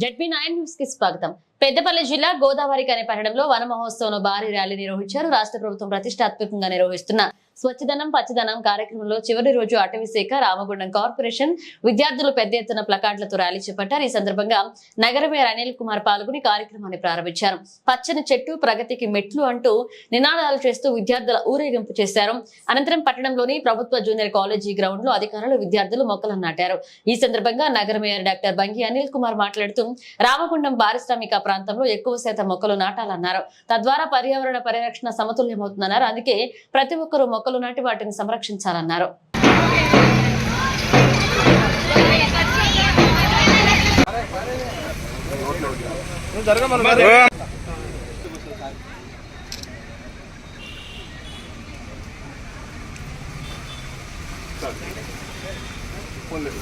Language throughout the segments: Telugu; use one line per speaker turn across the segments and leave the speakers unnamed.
జడ్పీ నైన్ న్యూస్ కి స్వాగతం పెద్దపల్లి జిల్లా గోదావరి అనే పట్టణంలో వన మహోత్సవంలో భారీ ర్యాలీ నిర్వహించారు రాష్ట్ర ప్రభుత్వం ప్రతిష్టాత్మకంగా నిర్వహిస్తున్న స్వచ్ఛదనం పచ్చదనం కార్యక్రమంలో చివరి రోజు అటవీశాఖ రామగుండం కార్పొరేషన్ విద్యార్థులు పెద్ద ఎత్తున ప్లకార్డులతో ర్యాలీ చేపట్టారు. ఈ సందర్భంగా నగర మేయర్ అనిల్ కుమార్ పాల్గొని కార్యక్రమాన్ని ప్రారంభించారు. పచ్చని చెట్టు ప్రగతికి మెట్లు అంటూ నినాదాలు చేస్తూ విద్యార్థుల ఊరేగింపు చేశారు. అనంతరం పట్టణంలోని ప్రభుత్వ జూనియర్ కాలేజీ గ్రౌండ్లో అధికారులు విద్యార్థులు మొక్కలను నాటారు. ఈ సందర్భంగా నగర మేయర్ డాక్టర్ బంగి అనిల్ కుమార్ మాట్లాడుతూ రామగుండం పారిశ్రామిక ప్రాంతంలో ఎక్కువ శాతం మొక్కలు నాటాలన్నారు. తద్వారా పర్యావరణ పరిరక్షణ సమతుల్యమవుతుందన్నారు. అందుకే ప్రతి ఒక్కరూ మొక్కలు నాటి వాటిని సంరక్షించాలన్నారు.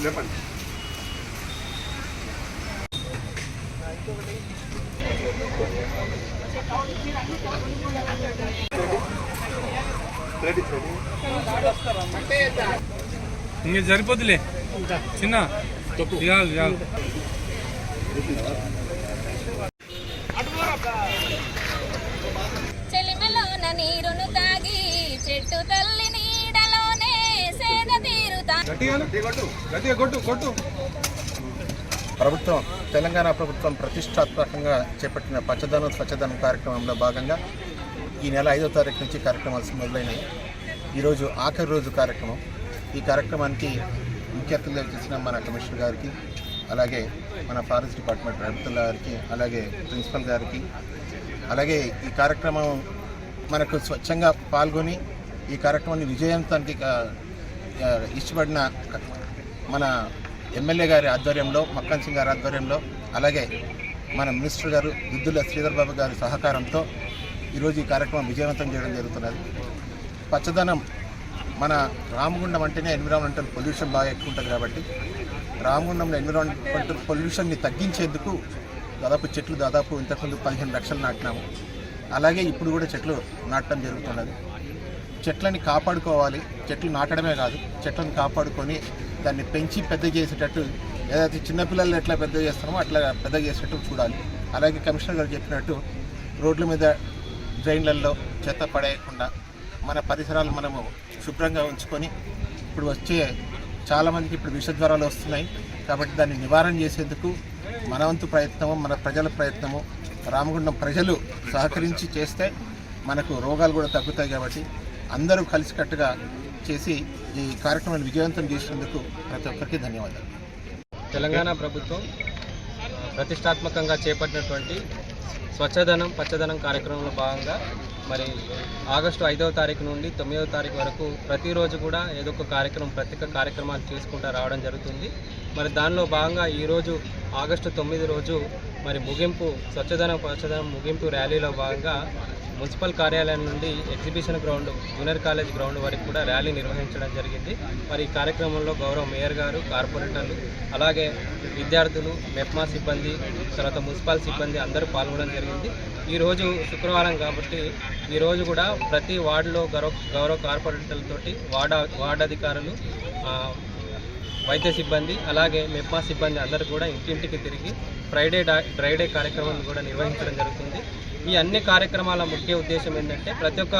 లేపండి.
ఇంక సరిపోతులే. చిన్న. చాలు చాలు.
చెలిమలోన నీరును తాగి చెట్టు తల్లి నీడలోనే సేద తీరుతా.
గట్టిగా కొట్టు గట్టిగా కొట్టు కొట్టు.
ప్రభుత్వం తెలంగాణ ప్రభుత్వం ప్రతిష్టాత్మకంగా చేపట్టిన పచ్చదనం స్వచ్ఛదనం కార్యక్రమంలో భాగంగా ఈ నెల ఐదో తారీఖు నుంచి కార్యక్రమాలు మొదలైనవి. ఈరోజు ఆఖరి రోజు కార్యక్రమం. ఈ కార్యక్రమానికి ముఖ్య అతిథులుగా చేసిన మన కమిషనర్ గారికి అలాగే మన ఫారెస్ట్ డిపార్ట్మెంట్ ప్రభుత్వ గారికి అలాగే ప్రిన్సిపల్ గారికి అలాగే ఈ కార్యక్రమం మనకు స్వచ్ఛంగా పాల్గొని ఈ కార్యక్రమాన్ని విజయవంతానికి ఇష్టపడిన మన ఎమ్మెల్యే గారి ఆధ్వర్యంలో మక్కన్ సింగ్ గారి ఆధ్వర్యంలో అలాగే మన మినిస్టర్ గారు దుద్దుల శ్రీధర్ బాబు గారి సహకారంతో ఈరోజు ఈ కార్యక్రమం విజయవంతం చేయడం జరుగుతున్నది. పచ్చదనం మన రామగుండం అంటేనే ఎన్విరాన్మెంటల్ పొల్యూషన్ బాగా ఎక్కువ ఉంటుంది కాబట్టి రామగుండంలో ఎన్విరాన్మెంటల్ పొల్యూషన్ని తగ్గించేందుకు దాదాపు చెట్లు దాదాపు ఇంతకుముందు పదిహేను లక్షలు నాటినాము. అలాగే ఇప్పుడు కూడా చెట్లు నాటడం జరుగుతున్నది. చెట్లని కాపాడుకోవాలి. చెట్లు నాటడమే కాదు చెట్లను కాపాడుకొని దాన్ని పెంచి పెద్ద చేసేటట్టు ఏదైతే చిన్నపిల్లలు ఎట్లా పెద్ద చేస్తామో అట్లా పెద్ద చేసేటట్టు చూడాలి. అలాగే కమిషనర్ గారు చెప్పినట్టు రోడ్ల మీద డ్రైన్లలో చెత్త పడేయకుండా మన పరిసరాలు మనము శుభ్రంగా ఉంచుకొని ఇప్పుడు వచ్చే చాలామందికి ఇప్పుడు విషజ్వరాలు వస్తున్నాయి. కాబట్టి దాన్ని నివారణ చేసేందుకు మన వంతు ప్రయత్నము మన ప్రజల ప్రయత్నము రామగుండం ప్రజలు సహకరించి చేస్తే మనకు రోగాలు కూడా తగ్గుతాయి కాబట్టి అందరూ కలిసికట్టుగా చేసి ఈ కార్యక్రమాన్ని విజయవంతం చేసినందుకు ప్రతి ఒక్కరికి ధన్యవాదాలు.
తెలంగాణ ప్రభుత్వం ప్రతిష్టాత్మకంగా చేపట్టినటువంటి స్వచ్ఛదనం పచ్చదనం కార్యక్రమంలో భాగంగా మరి ఆగస్టు ఐదవ తారీఖు నుండి తొమ్మిదవ తారీఖు వరకు ప్రతిరోజు కూడా ఏదో ఒక కార్యక్రమం ప్రత్యేక కార్యక్రమాలు చేసుకుంటూ రావడం జరుగుతుంది. మరి దానిలో భాగంగా ఈరోజు ఆగస్టు తొమ్మిది రోజు మరి ముగింపు స్వచ్ఛదనం పచ్చదనం ముగింపు ర్యాలీలో భాగంగా మున్సిపల్ కార్యాలయం నుండి exhibition ground junior college ground వరకు కూడా ర్యాలీ నిర్వహించడం జరిగింది. మరి ఈ కార్యక్రమంలో గౌరవ మేయర్ గారు కార్పొరేటర్లు అలాగే విద్యార్థులు మెప్మా సిబ్బంది తర్వాత మున్సిపల్ సిబ్బంది అందరూ పాల్గొనడం జరిగింది. ఈరోజు శుక్రవారం కాబట్టి ఈరోజు కూడా ప్రతి వార్డులో గౌరవ గౌరవ కార్పొరేటర్లతోటి వార్డ్ వార్డు అధికారులు వైద్య సిబ్బంది అలాగే మెప్మా సిబ్బంది అందరూ కూడా ఇంటింటికి తిరిగి ఫ్రైడే డా డ్రై డే కార్యక్రమాన్ని కూడా నిర్వహించడం జరుగుతుంది. ఈ అన్ని కార్యక్రమాల ముఖ్య ఉద్దేశం ఏంటంటే ప్రతి ఒక్క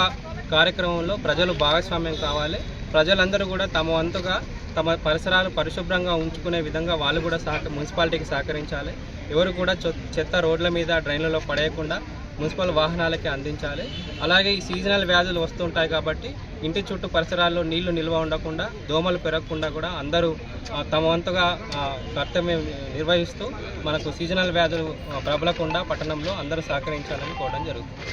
కార్యక్రమంలో ప్రజలు భాగస్వామ్యం కావాలి. ప్రజలందరూ కూడా తమ వంతుగా తమ పరిసరాలు పరిశుభ్రంగా ఉంచుకునే విధంగా వాళ్ళు కూడా సహక మున్సిపాలిటీకి సహకరించాలి. ఎవరు కూడా చెత్త రోడ్ల మీద డ్రైన్లలో పడేయకుండా మున్సిపల్ వాహనాలకి అందించాలి. అలాగే ఈ సీజనల్ వ్యాధులు వస్తుంటాయి కాబట్టి ఇంటి చుట్టూ పరిసరాల్లో నీళ్ళు నిల్వ ఉండకుండా దోమలు పెరగకుండా కూడా అందరూ తమ వంతుగా కర్తవ్యం నిర్వహిస్తూ మనకు సీజనల్ వ్యాధులు ప్రబలకుండా పట్టణంలో అందరూ సహకరించాలని కోరడం జరుగుతుంది.